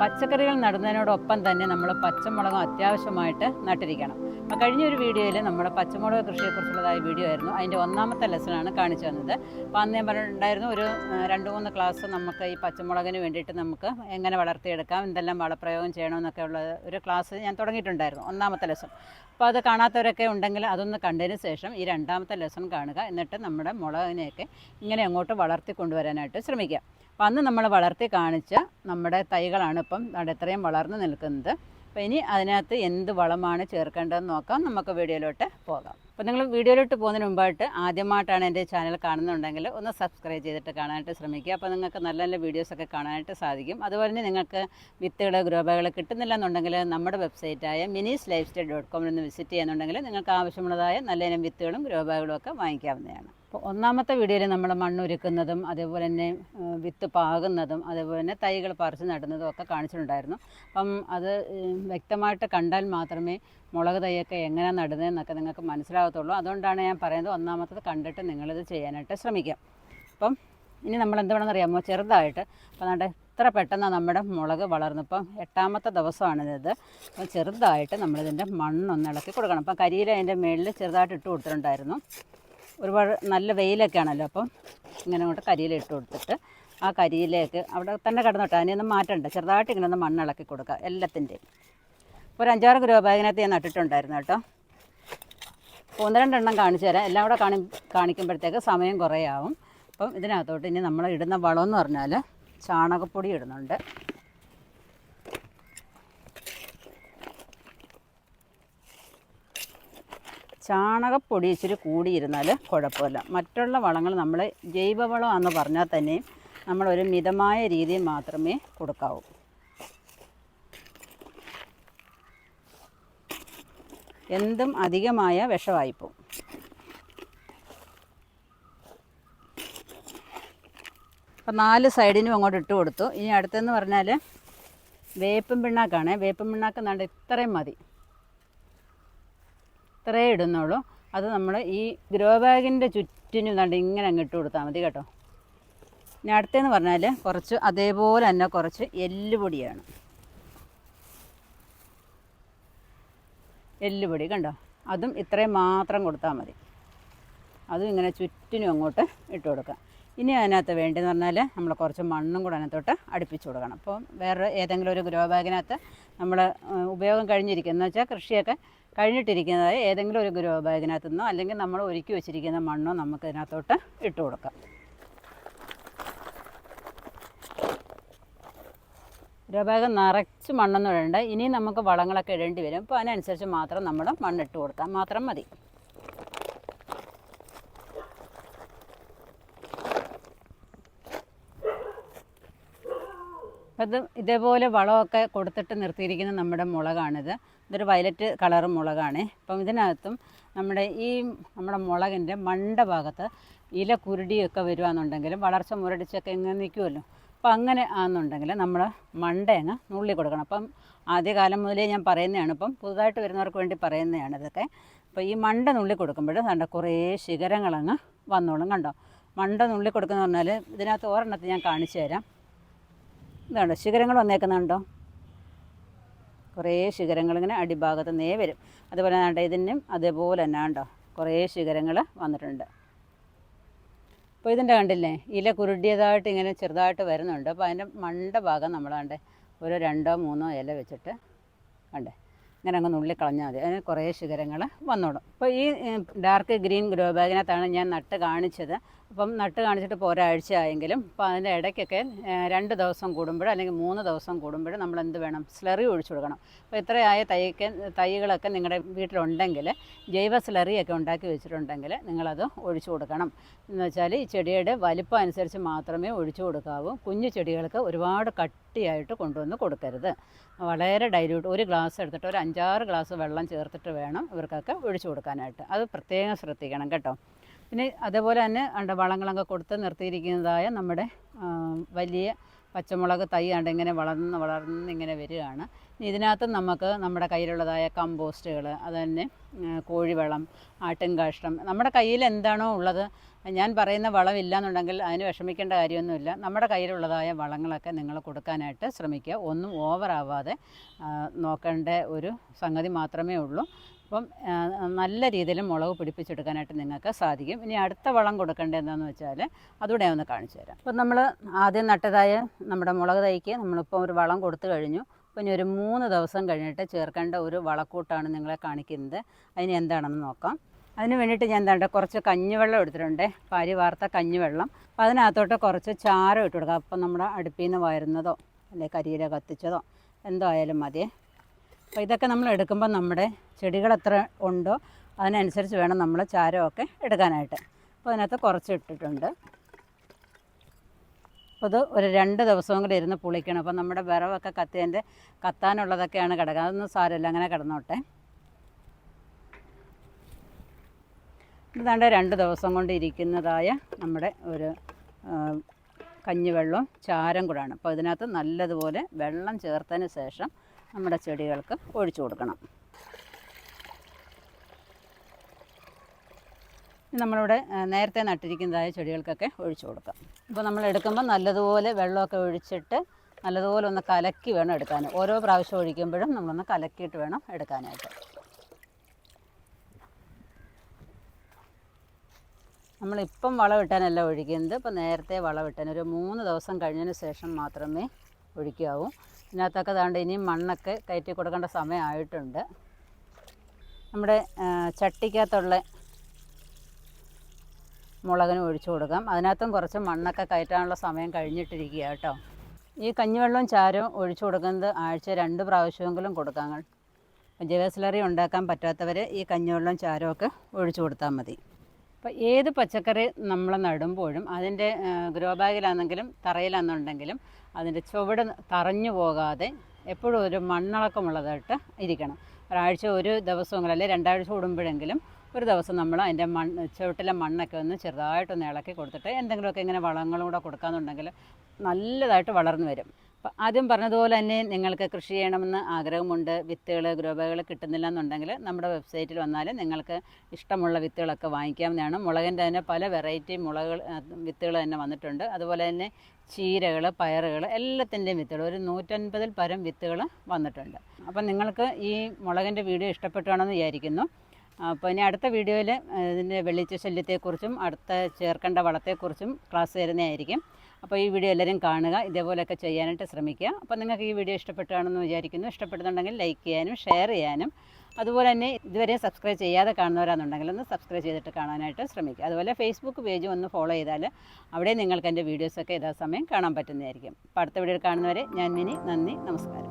പച്ചക്കറികൾ നടുന്നതിനോടൊപ്പം തന്നെ നമ്മൾ പച്ചമുളകും അത്യാവശ്യമായിട്ട് നട്ടിരിക്കണം. കഴിഞ്ഞ ഒരു വീഡിയോയിൽ നമ്മുടെ പച്ചമുളക് കൃഷിയെക്കുറിച്ചുള്ളതായ വീഡിയോ ആയിരുന്നു. അതിന്റെ ഒന്നാമത്തെ ലെസണാണ് കാണിച്ചു തന്നത്. അപ്പോൾ അന്ന് ഞാൻ പറഞ്ഞിട്ടുണ്ടായിരുന്നു ഒരു രണ്ട് മൂന്ന് ക്ലാസ് നമുക്ക് ഈ പച്ചമുളകിന് വേണ്ടിയിട്ട് നമുക്ക് എങ്ങനെ വളർത്തിയെടുക്കാം എന്തെല്ലാം വളപ്രയോഗം ചെയ്യണമെന്നൊക്കെ ഉള്ള ഒരു ക്ലാസ് ഞാൻ തുടങ്ങിയിട്ടുണ്ടായിരുന്നു ഒന്നാമത്തെ ലെസൺ. അപ്പോൾ അത് കാണാത്തവരൊക്കെ ഉണ്ടെങ്കിൽ അതൊന്ന് കണ്ടതിന് ശേഷം ഈ രണ്ടാമത്തെ ലെസൺ കാണുക. എന്നിട്ട് നമ്മുടെ മുളകിനെയൊക്കെ ഇങ്ങനെ അങ്ങോട്ട് വളർത്തി കൊണ്ടുവരാനായിട്ട് ശ്രമിക്കുക. അപ്പോൾ അന്ന് നമ്മൾ വളർത്തി കാണിച്ച നമ്മുടെ തൈകളാണ് ഇപ്പം ഇത്രയും വളർന്നു നിൽക്കുന്നത്. അപ്പോൾ ഇനി അതിനകത്ത് എന്ത് വളമാണ് ചേർക്കേണ്ടതെന്ന് നോക്കാം. നമുക്ക് വീഡിയോയിലോട്ട് പോകാം. അപ്പോൾ നിങ്ങൾ വീഡിയോയിലോട്ട് പോകുന്നതിന് മുമ്പായിട്ട് ആദ്യമായിട്ടാണ് എന്റെ ചാനൽ കാണുന്നുണ്ടെങ്കിൽ ഒന്ന് സബ്സ്ക്രൈബ് ചെയ്തിട്ട് കാണാനായിട്ട് ശ്രമിക്കുക. അപ്പോൾ നിങ്ങൾക്ക് നല്ല നല്ല വീഡിയോസൊക്കെ കാണാനായിട്ട് സാധിക്കും. അതുപോലെ തന്നെ നിങ്ങൾക്ക് വിത്തുകൾ ഗ്രോബകൾ കിട്ടുന്നില്ല എന്നുണ്ടെങ്കിൽ നമ്മുടെ വെബ്സൈറ്റായ മിനീസ് ലൈഫ് സ്റ്റൈൽ ഡോട്ട് കോമിൽ നിന്ന് വിസിറ്റ് ചെയ്യുന്നുണ്ടെങ്കിൽ നിങ്ങൾക്ക് ആവശ്യമുള്ളതായ നല്ല വിത്തുകളും ഗ്രോബകളും ഒക്കെ വാങ്ങിക്കാവുന്നതാണ്. അപ്പോൾ ഒന്നാമത്തെ വീഡിയോയിൽ നമ്മൾ മണ്ണൊരുക്കുന്നതും അതേപോലെ തന്നെ വിത്ത് പാകുന്നതും അതേപോലെ തന്നെ തൈകൾ പറിച്ച് നടുന്നതും ഒക്കെ കാണിച്ചിട്ടുണ്ടായിരുന്നു. അപ്പം അത് വ്യക്തമായിട്ട് കണ്ടാൽ മാത്രമേ മുളക് തൈയൊക്കെ എങ്ങനെ നടുന്നതെന്നൊക്കെ നിങ്ങൾക്ക് മനസ്സിലാകത്തുള്ളൂ അതുകൊണ്ടാണ് ഞാൻ പറയുന്നത് ഒന്നാമത്തത് കണ്ടിട്ട് നിങ്ങളിത് ചെയ്യാനായിട്ട് ശ്രമിക്കാം അപ്പം ഇനി നമ്മൾ എന്ത് വേണമെന്നറിയാമോ ചെറുതായിട്ട് അപ്പം നമ്മുടെ ഇത്ര പെട്ടെന്ന് നമ്മുടെ മുളക് വളർന്നു ഇപ്പം എട്ടാമത്തെ ദിവസമാണിത്. അപ്പം ചെറുതായിട്ട് നമ്മളിതിന്റെ മണ്ണൊന്ന് ഇളക്കി കൊടുക്കണം. അപ്പം കരിയില അതിന്റെ മേളിൽ ചെറുതായിട്ട് ഇട്ട് കൊടുത്തിട്ടുണ്ടായിരുന്നു. ഒരുപാട് നല്ല വെയിലൊക്കെ ആണല്ലോ. അപ്പം ഇങ്ങനെ അങ്ങോട്ട് കരിയില ഇട്ട് കൊടുത്തിട്ട് ആ കരിയിലേക്ക് അവിടെ തന്നെ കിടന്നോട്ടെ. അതിനൊന്നും മാറ്റണ്ട. ചെറുതായിട്ട് ഇങ്ങനെ ഒന്ന് മണ്ണിളക്കി കൊടുക്കുക എല്ലാത്തിന്റെയും. ഒരു അഞ്ചാറ് ഗ്രൂപ്പ് ബാഗിനകത്ത് ഞാൻ നട്ടിട്ടുണ്ടായിരുന്നു കേട്ടോ. അപ്പോൾ ഒന്ന് രണ്ടെണ്ണം കാണിച്ചു തരാം. എല്ലാം കൂടെ കാണി കാണിക്കുമ്പോഴത്തേക്ക് സമയം കുറേ ആവും അപ്പം ഇതിനകത്തോട്ട് ഇനി നമ്മൾ ഇടുന്ന എന്ന് പറഞ്ഞാൽ ചാണകപ്പൊടി ഇടുന്നുണ്ട്. ചാണകപ്പൊടി ഇച്ചിരി കൂടിയിരുന്നാൽ കുഴപ്പമില്ല. മറ്റുള്ള വളങ്ങൾ നമ്മൾ ജൈവവളമാണെന്ന് പറഞ്ഞാൽ തന്നെയും നമ്മളൊരു മിതമായ രീതിയിൽ മാത്രമേ കൊടുക്കാവൂ. എന്തും അധികമായ വിഷമായിപ്പോവും അപ്പം നാല് സൈഡിനും അങ്ങോട്ട് ഇട്ട് കൊടുത്തു. ഇനി അടുത്തെന്ന് പറഞ്ഞാൽ വേപ്പും പിണ്ണാക്കാണ്. വേപ്പും പിണ്ണാക്ക് നണ്ട് ഇത്രയും മതി. ഇത്രയേ ഇടുന്നുള്ളൂ. അത് നമ്മൾ ഈ ഗ്രോ ബാഗിന്റെ ചുറ്റിനും കണ്ട് ഇങ്ങനെ അങ്ങ് ഇട്ട് കൊടുത്താൽ മതി കേട്ടോ. ഇനി അടുത്തതെന്ന് പറഞ്ഞാൽ കുറച്ച് അതേപോലെ തന്നെ കുറച്ച് എല്ലുപൊടിയാണ്. എല്ലുപൊടി കണ്ടോ? അതും ഇത്രയും മാത്രം കൊടുത്താൽ മതി. അതും ഇങ്ങനെ ചുറ്റിനും അങ്ങോട്ട് ഇട്ട് കൊടുക്കാം. ഇനി അതിനകത്ത് വേണ്ടതെന്ന് പറഞ്ഞാൽ നമ്മൾ കുറച്ച് മണ്ണും കൂടെ അതിനകത്തോട്ട് അടുപ്പിച്ച് കൊടുക്കണം. അപ്പോൾ വേറെ ഏതെങ്കിലും ഒരു ഗ്രോ ബാഗിനകത്ത് നമ്മൾ ഉപയോഗം കഴിഞ്ഞിരിക്കുന്ന എന്ന് വെച്ചാൽ കൃഷിയൊക്കെ കഴിഞ്ഞിട്ടിരിക്കുന്നതായ ഏതെങ്കിലും ഒരു ഗ്രോ ബാഗിനകത്തു നിന്നോ അല്ലെങ്കിൽ നമ്മൾ ഒരുക്കി വെച്ചിരിക്കുന്ന മണ്ണോ നമുക്ക് ഇതിനകത്തോട്ട് ഇട്ട് കൊടുക്കാം. ബാഗ് നിറച്ച് മണ്ണൊന്നും ഇടേണ്ട ഇനി നമുക്ക് വളങ്ങളൊക്കെ ഇടേണ്ടി വരും. അപ്പോൾ അതിനനുസരിച്ച് മാത്രം നമ്മൾ മണ്ണിട്ട് കൊടുത്താൽ മാത്രം മതി. അത് ഇതേപോലെ വളമൊക്കെ കൊടുത്തിട്ട് നിർത്തിയിരിക്കുന്ന നമ്മുടെ മുളകാണിത്. ഇതൊരു വയലറ്റ് കളർ മുളകാണ്. അപ്പം ഇതിനകത്തും നമ്മുടെ ഈ നമ്മുടെ മുളകിന്റെ മണ്ട ഭാഗത്ത് ഇല കുരുടിയൊക്കെ വരുവാന്നുണ്ടെങ്കിലും വളർച്ച മുരടിച്ചൊക്കെ ഇങ്ങനെ നിൽക്കുമല്ലോ അപ്പം അങ്ങനെ ആണെന്നുണ്ടെങ്കിൽ നമ്മൾ മണ്ടേങ്ങ നുള്ളി കൊടുക്കണം. അപ്പം ആദ്യകാലം മുതലേ ഞാൻ പറയുന്നതാണ്. ഇപ്പം പുതുതായിട്ട് വരുന്നവർക്ക് വേണ്ടി പറയുന്നതാണ് ഇതൊക്കെ. അപ്പോൾ ഈ മണ്ട നുള്ളി കൊടുക്കുമ്പോൾ കണ്ട കുറേ ശിഖരങ്ങളങ്ങ് വന്നോളും കണ്ടോ? മണ്ട നുള്ളി കൊടുക്കുന്ന പറഞ്ഞാൽ ഇതിനകത്ത് ഒരെണ്ണത്തിൽ ഞാൻ കാണിച്ചു തരാം. ഇതുണ്ടോ ശിഖരങ്ങൾ വന്നേക്കുന്നുണ്ടോ കുറേ ശിഖരങ്ങൾ ഇങ്ങനെ അടിഭാഗത്ത് നേ വരും. അതുപോലെ ഇതിനും അതേപോലെ തന്നെ ഉണ്ടോ കുറേ ശിഖരങ്ങൾ വന്നിട്ടുണ്ട്. അപ്പോൾ ഇതിന്റെ കണ്ടില്ലേ ഇല കുരുടിയതായിട്ട് ഇങ്ങനെ ചെറുതായിട്ട് വരുന്നുണ്ട്. അപ്പോൾ അതിന്റെ മണ്ട ഭാഗം നമ്മളാണ്ട് ഒരു രണ്ടോ മൂന്നോ ഇല വെച്ചിട്ട് കണ്ടേ. ഇങ്ങനെ അങ്ങ് നുള്ളി കളഞ്ഞാൽ മതി. അതിന് കുറേ ശിഖരങ്ങൾ വന്നോളും. അപ്പോൾ ഈ ഡാർക്ക് ഗ്രീൻ ഗ്രോ ബാഗിനകത്താണ് ഞാൻ നട്ട് കാണിച്ചത്. അപ്പം നട്ട് കാണിച്ചിട്ട് ഇപ്പോൾ ഒരാഴ്ച ആയെങ്കിലും അപ്പോൾ അതിന്റെ ഇടയ്ക്കൊക്കെ രണ്ട് ദിവസം കൂടുമ്പോഴോ അല്ലെങ്കിൽ മൂന്ന് ദിവസം കൂടുമ്പോഴോ നമ്മൾ എന്ത് വേണം? സ്ലറി ഒഴിച്ചു കൊടുക്കണം. അപ്പോൾ ഇത്രയായ തൈക്ക് തൈകളൊക്കെ നിങ്ങളുടെ വീട്ടിലുണ്ടെങ്കിൽ ജൈവ സ്ലറിയൊക്കെ ഉണ്ടാക്കി വെച്ചിട്ടുണ്ടെങ്കിൽ നിങ്ങളത് ഒഴിച്ചു കൊടുക്കണം. എന്ന് വെച്ചാൽ ഈ ചെടിയുടെ വലിപ്പം അനുസരിച്ച് മാത്രമേ ഒഴിച്ചു കൊടുക്കാവൂ. കുഞ്ഞു ചെടികൾക്ക് ഒരുപാട് കട്ടിയായിട്ട് കൊണ്ടുവന്ന് കൊടുക്കരുത്. വളരെ ഡൈല്യൂട്ട് ഒരു ഗ്ലാസ് എടുത്തിട്ട് ഒരു അഞ്ചാറ് ഗ്ലാസ് വെള്ളം ചേർത്തിട്ട് വേണം ഇവർക്കൊക്കെ ഒഴിച്ചു കൊടുക്കാനായിട്ട്. അത് പ്രത്യേകം ശ്രദ്ധിക്കണം കേട്ടോ. പിന്നെ അതേപോലെ തന്നെ അണ്ട വളങ്ങളൊക്കെ കൊടുത്ത് നിർത്തിയിരിക്കുന്നതായ നമ്മുടെ വലിയ പച്ചമുളക് തൈ ആണ്ട് ഇങ്ങനെ വളർന്ന് വളർന്ന് ഇങ്ങനെ വരികയാണ്. ഇതിനകത്ത് നമുക്ക് നമ്മുടെ കയ്യിലുള്ളതായ കമ്പോസ്റ്റുകൾ അത് തന്നെ ഉം, കോഴിവളം ആട്ടിൻകാഷ്ടം നമ്മുടെ കയ്യിൽ എന്താണോ ഉള്ളത് ഞാൻ പറയുന്ന വളമില്ല എന്നുണ്ടെങ്കിൽ അതിന് വിഷമിക്കേണ്ട കാര്യമൊന്നുമില്ല. നമ്മുടെ കയ്യിലുള്ളതായ വളങ്ങളൊക്കെ നിങ്ങൾ കൊടുക്കാനായിട്ട് ശ്രമിക്കുക. ഒന്നും ഓവറാവാതെ നോക്കേണ്ട ഒരു സംഗതി മാത്രമേ ഉള്ളൂ. അപ്പം നല്ല രീതിയിൽ മുളക് പിടിപ്പിച്ചെടുക്കാനായിട്ട് നിങ്ങൾക്ക് സാധിക്കും. ഇനി അടുത്ത വളം കൊടുക്കേണ്ടത് എന്താണെന്ന് വെച്ചാൽ അതുകൂടെ ഒന്ന് കാണിച്ചു തരാം. അപ്പം നമ്മൾ ആദ്യം നട്ടതായ നമ്മുടെ മുളക് തൈക്ക് നമ്മളിപ്പോൾ ഒരു വളം കൊടുത്തു കഴിഞ്ഞു. അപ്പം ഇനി ഒരു മൂന്ന് ദിവസം കഴിഞ്ഞിട്ട് ചേർക്കേണ്ട ഒരു വളക്കൂട്ടാണ് നിങ്ങളെ കാണിക്കുന്നത്. അതിന് എന്താണെന്ന് നോക്കാം. അതിന് വേണ്ടിയിട്ട് ഞാൻ എന്താണ്ട് കുറച്ച് കഞ്ഞിവെള്ളം എടുത്തിട്ടുണ്ട്. പാരി വാർത്ത കഞ്ഞിവെള്ളം. അപ്പം അതിനകത്തോട്ട് കുറച്ച് ചാരം ഇട്ട് കൊടുക്കുക അപ്പം നമ്മുടെ അടുപ്പിൽ നിന്ന് വരുന്നതോ അല്ലെ കരിയില കത്തിച്ചതോ എന്തോ ആയാലും മതിയേ അപ്പോൾ ഇതൊക്കെ നമ്മൾ എടുക്കുമ്പോൾ നമ്മുടെ ചെടികൾ എത്ര ഉണ്ടോ അതിനനുസരിച്ച് വേണം നമ്മൾ ചാരമൊക്കെ എടുക്കാനായിട്ട്. അപ്പോൾ അതിനകത്ത് കുറച്ച് ഇട്ടിട്ടുണ്ട്. അപ്പോൾ ഇത് ഒരു രണ്ട് ദിവസവും കൂടി ഇരുന്ന് പുളിക്കണം. അപ്പോൾ നമ്മുടെ വിറവൊക്കെ കത്തിയതിന്റെ കത്താനുള്ളതൊക്കെയാണ് കിടക്കുക അതൊന്നും സാരമില്ല അങ്ങനെ കിടന്നോട്ടെ. ഇതാണ്ട് രണ്ട് ദിവസം കൊണ്ട് ഇരിക്കുന്നതായ നമ്മുടെ ഒരു കഞ്ഞിവെള്ളവും ചാരം കൂടാണ്. അപ്പോൾ ഇതിനകത്ത് നല്ലതുപോലെ വെള്ളം ചേർത്തതിന് ശേഷം നമ്മുടെ ചെടികൾക്ക് ഒഴിച്ചു കൊടുക്കണം. നമ്മളിവിടെ നേരത്തെ നട്ടിരിക്കുന്നതായ ചെടികൾക്കൊക്കെ ഒഴിച്ചു കൊടുക്കാം. ഇപ്പോൾ നമ്മൾ എടുക്കുമ്പോൾ നല്ലതുപോലെ വെള്ളമൊക്കെ ഒഴിച്ചിട്ട് നല്ലതുപോലെ ഒന്ന് കലക്കി വേണം എടുക്കാൻ. ഓരോ പ്രാവശ്യം ഒഴിക്കുമ്പോഴും നമ്മളൊന്ന് കലക്കിയിട്ട് വേണം എടുക്കാനായിട്ട്. നമ്മളിപ്പം വളമിട്ടാനല്ല ഒഴിക്കുന്നത്. ഇപ്പോൾ നേരത്തെ വളമിട്ടാൻ ഒരു മൂന്ന് ദിവസം കഴിഞ്ഞതിന് ശേഷം മാത്രമേ ഒഴിക്കാവൂ. ഇതിനകത്തൊക്കെ താണ്ട് ഇനിയും മണ്ണൊക്കെ കയറ്റി കൊടുക്കേണ്ട സമയമായിട്ടുണ്ട് നമ്മുടെ ചട്ടിക്കകത്തുള്ള മുളകിന് ഒഴിച്ചു കൊടുക്കാം. അതിനകത്തും കുറച്ച് മണ്ണൊക്കെ കയറ്റാനുള്ള സമയം കഴിഞ്ഞിട്ടിരിക്കുക കേട്ടോ. ഈ കഞ്ഞിവെള്ളവും ചാരവും ഒഴിച്ചു കൊടുക്കുന്നത് ആഴ്ച രണ്ട് പ്രാവശ്യമെങ്കിലും കൊടുക്കാം. ജൈവസ്ലറി ഉണ്ടാക്കാൻ പറ്റാത്തവർ ഈ കഞ്ഞിവെള്ളവും ചാരമൊക്കെ ഒഴിച്ചു കൊടുത്താൽ മതി. അപ്പോൾ ഏത് പച്ചക്കറി നമ്മൾ നടുമ്പോഴും അതിന്റെ ഗ്രോ ബാഗിലാണെങ്കിലും തറയിലാണെന്നുണ്ടെങ്കിലും അതിന്റെ ചുവട് തറഞ്ഞു പോകാതെ എപ്പോഴും ഒരു മണ്ണിളക്കമുള്ളതായിട്ട് ഇരിക്കണം. ഒരാഴ്ച ഒരു ദിവസമെങ്കിലും അല്ലെങ്കിൽ രണ്ടാഴ്ച കൂടുമ്പോഴെങ്കിലും ഒരു ദിവസം നമ്മൾ അതിന്റെ മണ്ണ് ചുവട്ടിലെ മണ്ണൊക്കെ ഒന്ന് ചെറുതായിട്ടൊന്ന് ഇളക്കി കൊടുത്തിട്ട് എന്തെങ്കിലുമൊക്കെ ഇങ്ങനെ വളങ്ങളും കൂടെ കൊടുക്കാമെന്നുണ്ടെങ്കിൽ നല്ലതായിട്ട് വളർന്നു വരും. ആദ്യം പറഞ്ഞതുപോലെ തന്നെ നിങ്ങൾക്ക് കൃഷി ചെയ്യണമെന്ന് ആഗ്രഹമുണ്ട്. വിത്തുകൾ ഗ്രോബകൾ കിട്ടുന്നില്ല എന്നുണ്ടെങ്കിൽ നമ്മുടെ വെബ്സൈറ്റിൽ വന്നാൽ നിങ്ങൾക്ക് ഇഷ്ടമുള്ള വിത്തുകളൊക്കെ വാങ്ങിക്കാവുന്നതാണ്. മുളകിന്റെ തന്നെ പല വെറൈറ്റി മുളകൾ വിത്തുകൾ തന്നെ വന്നിട്ടുണ്ട്. അതുപോലെ തന്നെ ചീരകൾ പയറുകൾ എല്ലാത്തിന്റെയും വിത്തുകൾ ഒരു നൂറ്റൻപതിൽ പരം വിത്തുകൾ വന്നിട്ടുണ്ട്. അപ്പം നിങ്ങൾക്ക് ഈ മുളകിന്റെ വീഡിയോ ഇഷ്ടപ്പെട്ടുവാണെന്ന് വിചാരിക്കുന്നു. അപ്പോൾ ഇനി അടുത്ത വീഡിയോയിൽ ഇതിന്റെ വെള്ളിച്ച ശല്യത്തെക്കുറിച്ചും അടുത്ത ചേർക്കേണ്ട വളത്തെക്കുറിച്ചും ക്ലാസ് തരുന്നതായിരിക്കും. അപ്പോൾ ഈ വീഡിയോ എല്ലാവരും കാണുക ഇതേപോലെയൊക്കെ ചെയ്യാനായിട്ട് ശ്രമിക്കുക. അപ്പോൾ നിങ്ങൾക്ക് ഈ വീഡിയോ ഇഷ്ടപ്പെട്ടാണെന്ന് വിചാരിക്കുന്നു. ഇഷ്ടപ്പെടുന്നുണ്ടെങ്കിൽ ലൈക്ക് ചെയ്യാനും ഷെയർ ചെയ്യാനും. അതുപോലെ തന്നെ ഇതുവരെ സബ്സ്ക്രൈബ് ചെയ്യാതെ കാണുന്നവരാണെന്നുണ്ടെങ്കിൽ ഒന്ന് സബ്സ്ക്രൈബ് ചെയ്തിട്ട് കാണാനായിട്ട് ശ്രമിക്കുക. അതുപോലെ ഫേസ്ബുക്ക് പേജ് ഒന്ന് ഫോളോ ചെയ്താൽ അവിടെ നിങ്ങൾക്ക് എന്റെ വീഡിയോസൊക്കെ യഥാസമയം കാണാൻ പറ്റുന്നതായിരിക്കും. അപ്പോൾ അടുത്ത വീഡിയോ കാണുന്നവരെ ഞാൻ മിനി നന്ദി നമസ്കാരം.